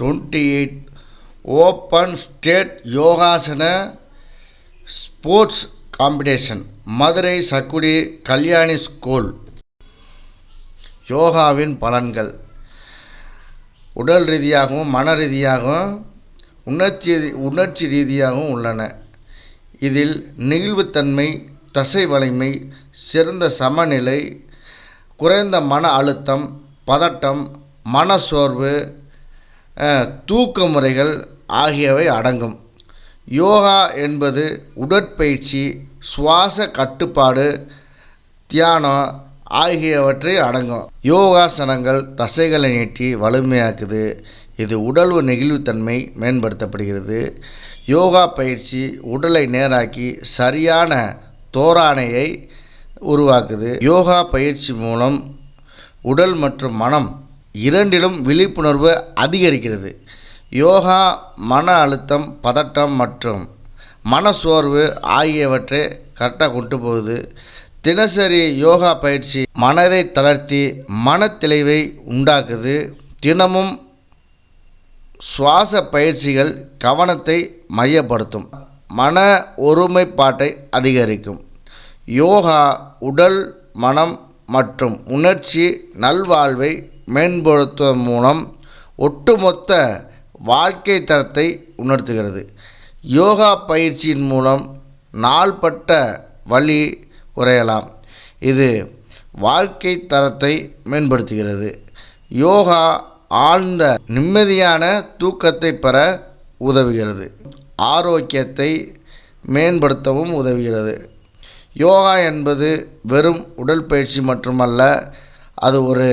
Twenty eight open state யோகாசன sports competition Madurai Sakkudi Kalyani school யோகாவின் பலன்கள். உடல் ரீதியாகவும் மன ரீதியாகவும் உணர்ச்சி உணர்ச்சி ரீதியாகவும் உள்ளன. இதில் நெகிழ்வுத்தன்மை தசை வலிமை சிறந்த சமநிலை குறைந்த மன அழுத்தம் பதட்டம் மனசோர்வு தூக்க முறைகள் ஆகியவை அடங்கும். யோகா என்பது உடற்பயிற்சி சுவாச கட்டுப்பாடு தியானம் ஆகியவற்றை அடங்கும். யோகாசனங்கள் தசைகளை நீட்டி வலிமையாக்குது. இது உடல் நெகிழ்வுத்தன்மை மேம்படுத்தப்படுகிறது. யோகா பயிற்சி உடலை நேராக்கி சரியான தோராணையை உருவாக்குது. யோகா பயிற்சி மூலம் உடல் மற்றும் மனம் இரண்டிலும் விழிப்புணர்வு அதிகரிக்கிறது. யோகா மன அழுத்தம் பதட்டம் மற்றும் மனசோர்வு ஆகியவற்றை கரெக்டாக கொண்டு போகுது. தினசரி யோகா பயிற்சி மனதை தளர்த்தி மனத்தெளிவை உண்டாக்குது. தினமும் சுவாச பயிற்சிகள் கவனத்தை மையப்படுத்தும். மன ஒருமைப்பாட்டை அதிகரிக்கும். யோகா உடல் மனம் மற்றும் உணர்ச்சி நல்வாழ்வை மேம்படுத்துவதன் மூலம் ஒட்டுமொத்த வாழ்க்கை தரத்தை உணர்த்துகிறது. யோகா பயிற்சியின் மூலம் நாள்பட்ட வழி குறையலாம். இது வாழ்க்கை தரத்தை மேம்படுத்துகிறது. யோகா ஆழ்ந்த நிம்மதியான தூக்கத்தை பெற உதவுகிறது. ஆரோக்கியத்தை மேம்படுத்தவும் உதவுகிறது. யோகா என்பது வெறும் உடற்பயிற்சி மட்டுமல்ல அது ஒரு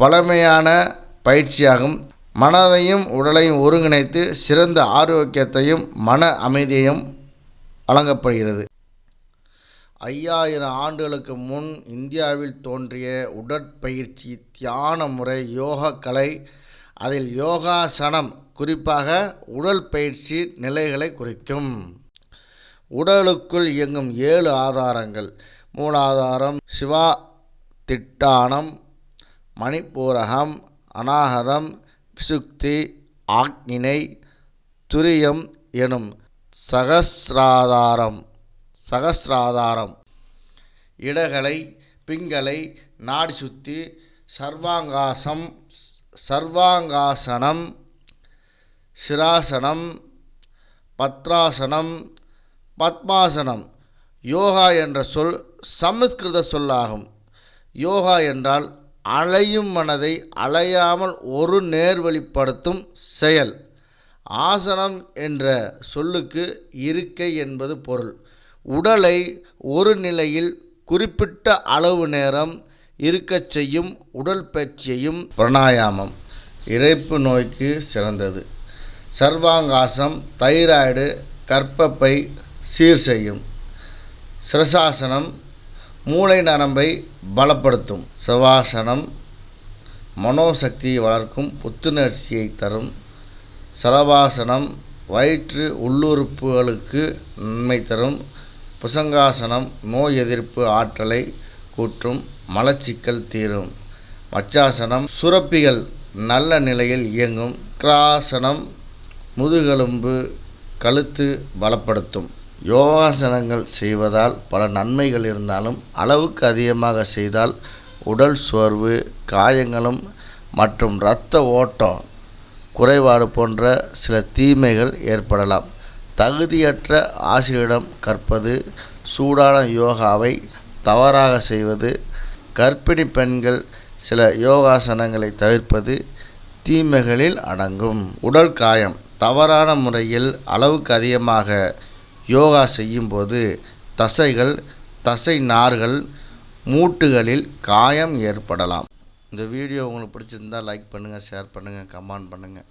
பழமையான பயிற்சியாகும். மனதையும் உடலையும் ஒருங்கிணைத்து சிறந்த ஆரோக்கியத்தையும் மன அமைதியையும் வழங்கப்படுகிறது. ஐயாயிரம் ஆண்டுகளுக்கு முன் இந்தியாவில் தோன்றிய உடற்பயிற்சி தியான முறை யோகக்கலை. கலை அதில் யோகாசனம் குறிப்பாக உடல் பயிற்சி நிலைகளை குறிக்கும். உடலுக்குள் இயங்கும் ஏழு ஆதாரங்கள். மூலாதாரம் சிவா திட்டானம் மணிப்பூரகம் அநாகதம் விசுக்தி ஆக்னினை துரியம் எனும் சகசிராதாரம் சகசிராதாரம். இடகலை பிங்களை நாடிசுத்தி சர்வாங்காசம் சர்வாங்காசனம் சிராசனம் பத்ராசனம் பத்மாசனம். யோகா என்ற சொல் சமஸ்கிருத சொல்லாகும். யோகா என்றால் அலையும் மனதை அலையாமல் ஒரு நேர்வழிப்படுத்தும் செயல். ஆசனம் என்ற சொல்லுக்கு இருக்கை என்பது பொருள். உடலை ஒரு நிலையில் குறிப்பிட்ட அளவு நேரம் இருக்கச் செய்யும் உடல் பயிற்சியையும் பிராணாயாமம் இறைப்பு நோய்க்கு சிறந்தது. சர்வாங்காசம் தைராய்டு கற்பப்பை சீர் செய்யும். சிரசாசனம் மூளை நரம்பை பலப்படுத்தும். சவாசனம் மனோசக்தியை வளர்க்கும் புத்துணர்ச்சியை தரும். சலவாசனம் வயிற்று உள்ளுறுப்புகளுக்கு நன்மை தரும். புசங்காசனம் நோய் எதிர்ப்பு ஆற்றலை கூற்றும் மலச்சிக்கல் தீரும். மச்சாசனம் சுரப்பிகள் நல்ல நிலையில் இயங்கும். கிராசனம் முதுகெலும்பு கழுத்து பலப்படுத்தும். யோகாசனங்கள் செய்வதால் பல நன்மைகள் இருந்தாலும் அளவுக்கு அதிகமாக செய்தால் உடல் சோர்வு காயங்களும் மற்றும் இரத்த ஓட்டம் குறைபாடு போன்ற சில தீமைகள் ஏற்படலாம். தகுதியற்ற ஆசிரியரிடம் கற்பது சூடான யோகாவை தவறாக செய்வது கர்ப்பிணி பெண்கள் சில யோகாசனங்களை தவிர்ப்பது தீமைகளில் அடங்கும். உடல் காயம் தவறான முறையில் அளவுக்கு அதிகமாக யோகா செய்யும்போது தசைகள் தசை நார்கள் மூட்டுகளில் காயம் ஏற்படலாம். இந்த வீடியோ உங்களுக்கு பிடிச்சிருந்தால் லைக் பண்ணுங்கள் ஷேர் பண்ணுங்கள் கமெண்ட் பண்ணுங்கள்